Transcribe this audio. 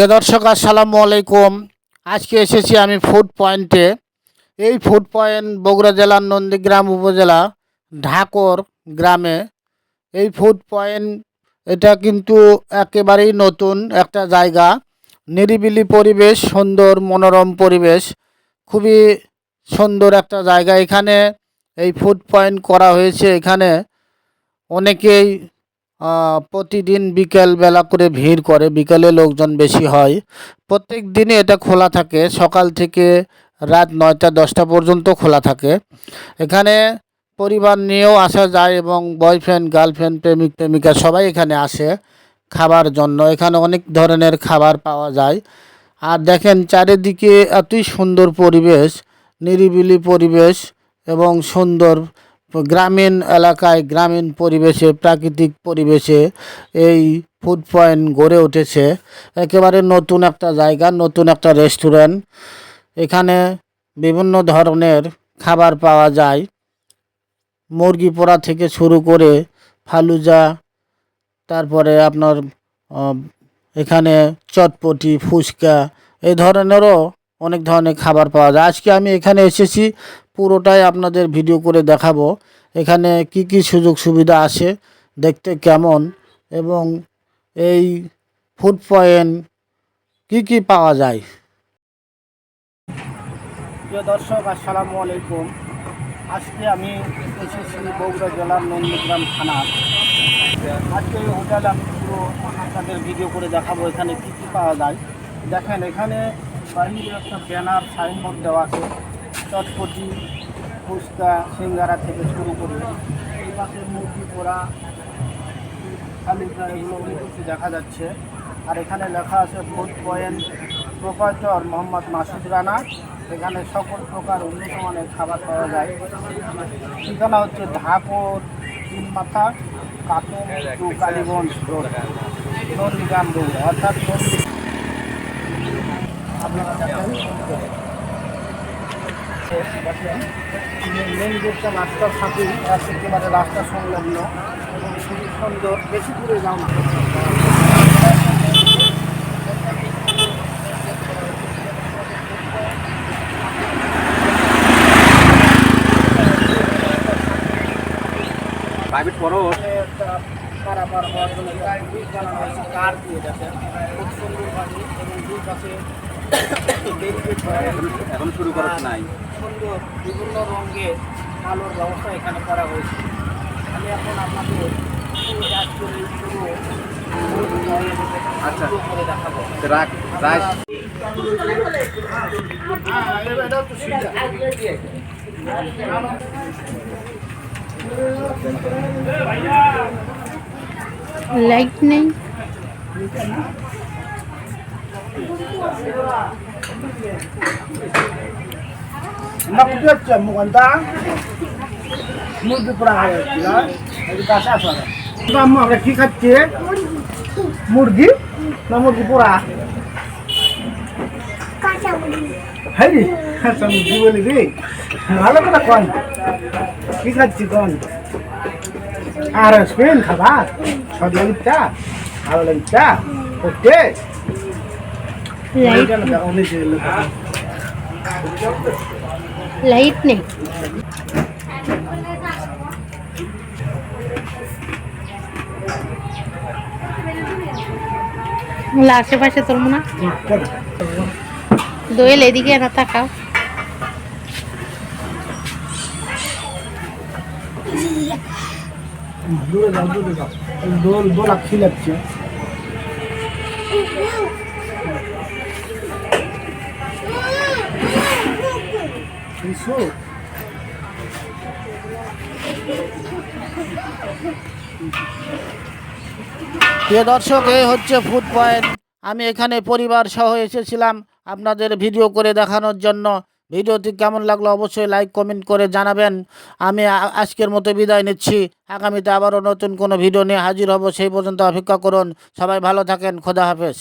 প্রিয় দর্শক, আসসালামু আলাইকুম। আজকে এসেছি আমি ফুড পয়েন্টে এই ফুড পয়েন্ট বগুড়া জেলার নন্দীগ্রাম উপজেলা, ঢাকর গ্রামে। এই ফুড পয়েন্ট এটা কিন্তু একেবারেই নতুন একটা জায়গা। নিরিবিলি পরিবেশ, সুন্দর, মনোরম পরিবেশ। খুবই সুন্দর একটা জায়গা। এখানে এই ফুড পয়েন্ট করা হয়েছে। এখানে অনেকেই প্রতিদিন বিকেল বেলা করে ভিড় করে, বিকেলে লোকজন বেশি হয়। প্রত্যেক দিনই এটা খোলা থাকে। সকাল থেকে রাত নয়টা, দশটা পর্যন্ত খোলা থাকে। এখানে পরিবার নিয়েও আসা যায় এবং বয়ফ্রেন্ড গার্লফ্রেন্ড প্রেমিক, প্রেমিকা সবাই এখানে আসে খাবার জন্য। এখানে অনেক ধরনের খাবার পাওয়া যায়। আর দেখেন চারিদিকে এতই সুন্দর পরিবেশ, নিরিবিলি পরিবেশ এবং সুন্দর গ্রামীণ এলাকায়, গ্রামীণ পরিবেশে, প্রাকৃতিক পরিবেশে এই ফুড পয়েন্ট গড়ে উঠেছে। একেবারে নতুন একটা জায়গা, নতুন একটা রেস্টুরেন্ট এখানে বিভিন্ন ধরনের খাবার পাওয়া যায়। মুরগি পোড়া থেকে শুরু করে ফালুজা, তারপরে আপনার এখানে চটপটি, ফুচকা, এই ধরনেরও অনেক ধরনের খাবার পাওয়া যায়। আজকে আমি এখানে এসেছি পুরোটাই আপনাদের ভিডিও করে দেখাবো। এখানে কি কি সুযোগ সুবিধা আছে, দেখতে কেমন, এবং এই ফুড পয়েন্ট কি কি পাওয়া যায়। প্রিয় দর্শক, আসসালামু আলাইকুম। আজকে আমি এসেছি বগুড়া জেলার নন্দীগ্রাম থানার আজকে এই হোটেলে আমি পুরো আপনাদের ভিডিও করে দেখাবো এখানে কি কি পাওয়া যায়। দেখেন, এখানে বাইরে একটা ব্যানার সাইনবোর্ড দেওয়া আছে। চটপটি, ফুচকা, সিঙ্গারা থেকে শুরু করে এই পাশে মুরগি, পোড়া আলুটা এগুলো অনেক কিছু দেখা যাচ্ছে। আর এখানে লেখা আছে food point proprietor Mohammad Masud Rana. এখানে সকল প্রকার উন্নত মানের খাবার পাওয়া যায়। ঠিকানা হচ্ছে ঢাকুর তিন মাথা কাতুম to Kaliganj road, Nandigram road. অর্থাৎ আপনারা দেখেন মেন গেটটা রাস্তার সাথেই একেবারে রাস্তা সংলগ্ন এবং খুবই সুন্দর বেশি দূরে যাও না প্রাইভেট একটা পারাপার হওয়ার জন্য কার দিয়ে দেখেন খুব সুন্দরভাবে এবং দুই পাশে। এখন শুরু করা নাই সুন্দর বিভিন্ন রঙের আলোর ব্যবস্থা এখানে করা হয়েছে আমি এখন পুরো আচ্ছা। রাখ হ্যাঁ, সুবিধা। লাইট নেই মুরগি না মুরগি পোড়া কাঁচা মুরগি বলি রে ভালো করে কন কি খাচ্ছি কন আর স্পেন খাবার সব লাগে চা ভালো লাগে চা ওকে লাইট লাইট নেই। আশেপাশে তোর মনে দোয়েল এদিকে না তাকাও। দোল দোল আক্ষি লাগছে। প্রিয় দর্শক, এই হচ্ছে ফুড পয়েন্ট আমি এখানে পরিবার সহ এসেছিলাম আপনাদের ভিডিও করে দেখানোর জন্য। ভিডিওটি কেমন লাগল অবশ্যই লাইক কমেন্ট করে জানাবেন। আমি আজকের মতো বিদায় নিচ্ছি। আগামীতে আবারও নতুন কোনো ভিডিও নিয়ে হাজির হব, সেই পর্যন্ত অপেক্ষা করুন। সবাই ভালো থাকেন, খোদা হাফেজ।